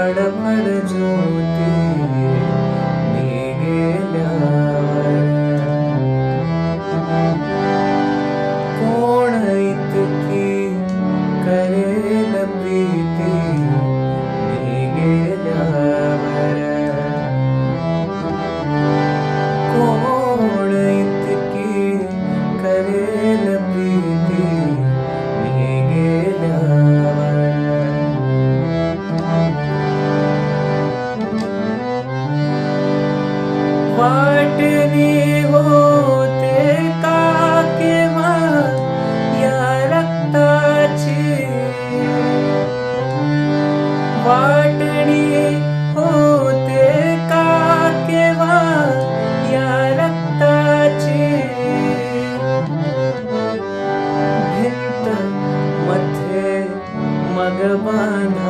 फड़ फड़ जोते वाटणी होते का केव्हा या रक्ताची? वाटणी होते का केव्हा या रक्ताची? भिंत मध्ये मग बांधाती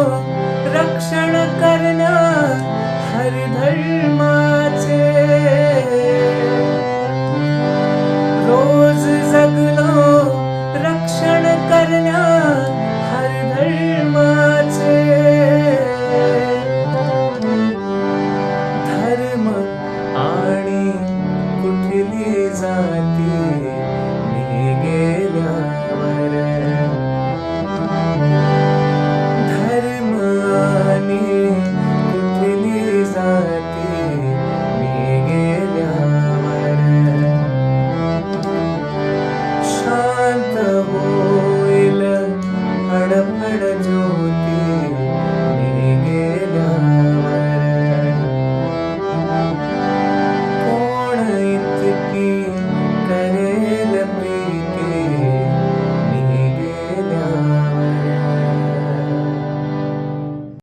रोज जगलो रक्षण करण्या മംഗളജോ